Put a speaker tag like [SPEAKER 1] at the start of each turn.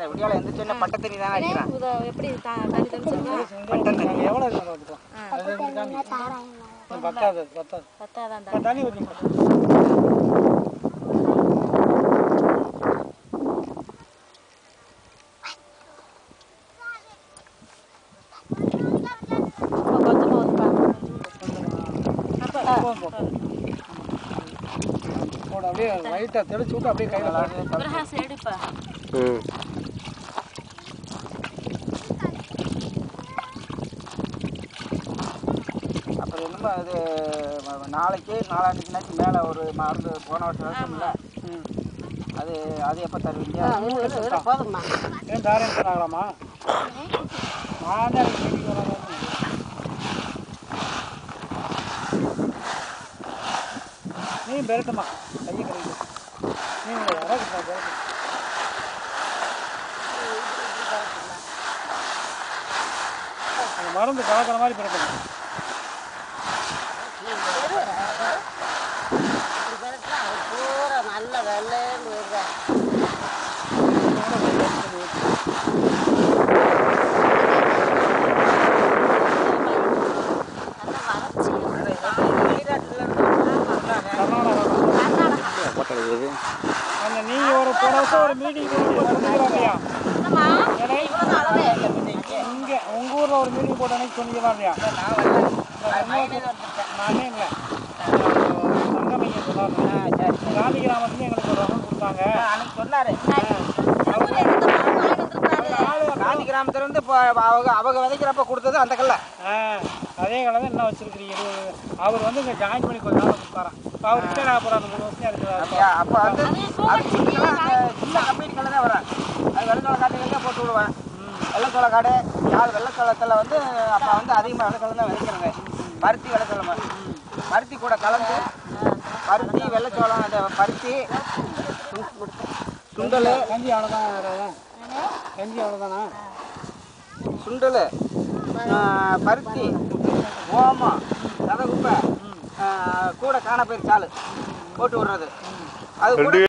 [SPEAKER 1] அடிக்கிறேன் விடியால எந்த சின்ன பட்ட தண்ணி தானே அடிக்கிறேன்.
[SPEAKER 2] உத எப்படி தண்ணி
[SPEAKER 1] தண்ணி
[SPEAKER 3] எவ்வளோ இருக்கு பார்த்துக்கலாம் அது எப்படி காமி பத்தாது பத்தாது.
[SPEAKER 2] பத்தாதான்
[SPEAKER 3] தண்ணி ஊற்றி அப்படியே லைட்டாக தெளிச்சு விட்டு அப்படியே கையில்
[SPEAKER 4] ம்.
[SPEAKER 1] என்னமோ அது நாளைக்கு நாச்சு மேலே ஒரு மருந்து போன வருஷம் வருஷம்ல. அது அது எப்போ தருவீங்க?
[SPEAKER 2] போதும்மா.
[SPEAKER 3] ஏன் தாரம் ஆகலாமா நான் நீ பெரட்டுமா கையை கிடைக்கும் நீ இறக்குமா பெரட்டு மருந்து கலக்கிற மாதிரி பெரட்டணும்
[SPEAKER 4] போட்டது
[SPEAKER 3] அந்த நீ ஒரு போன வருஷம் ஒரு மீட்டிங் இல்லையா இங்க உங்க ஊர்ல ஒரு மீட்டிங் போட்ட அன்னைக்கு சொன்னீங்களா இல்லையா நானே இல்லை. தங்கமைய சொன்னாங்க காந்தி கிராமத்துக்கு எங்களுக்கு ஒரு ரகம் கொடுத்தாங்க.
[SPEAKER 1] அன்னைக்கு சொன்னாரு. காந்தி கிராமத்துல இருந்து இப்போ அவங்க அவங்க விதைக்கிறப்ப கொடுத்தது அந்த கல்ல.
[SPEAKER 3] அதே தான் என்ன வச்சிருக்கிறீங்க? அவர் வந்து இங்கே ஜாயின் பண்ணி கொஞ்ச நாள் கொடுத்தாராம் இப்போ அவர் ரிட்டையர் ஆக போகிறார் மூணு வருஷம் இருக்கிறார்.
[SPEAKER 1] அப்படியா? அப்போ வந்து சின்ன கம்பெனிகளில் தான் வரேன் அது வெள்ளச்சோள காட்டுகளில் போட்டு விடுவேன் வெள்ளச்சோள காடு யாழ் வெள்ளச்சோளத்தில் வந்து அப்போ வந்து அதிகமாக வெள்ளச்சோளம் தான் விதைக்கிறேங்க பருத்தி வெள்ளச்சோளம் பருத்தி கூட கலந்து பருத்தி வெள்ளச்சோளம் அந்த பருத்தி சுண்டல்.
[SPEAKER 3] கஞ்சி அவ்வளோதான் கஞ்சி அவ்வளோதானா
[SPEAKER 1] சுண்டல். பருத்தி. ஓமம் சதகுப்பை கூட காணப்பயிர் சால். போட்டு விடுறது. அது கூட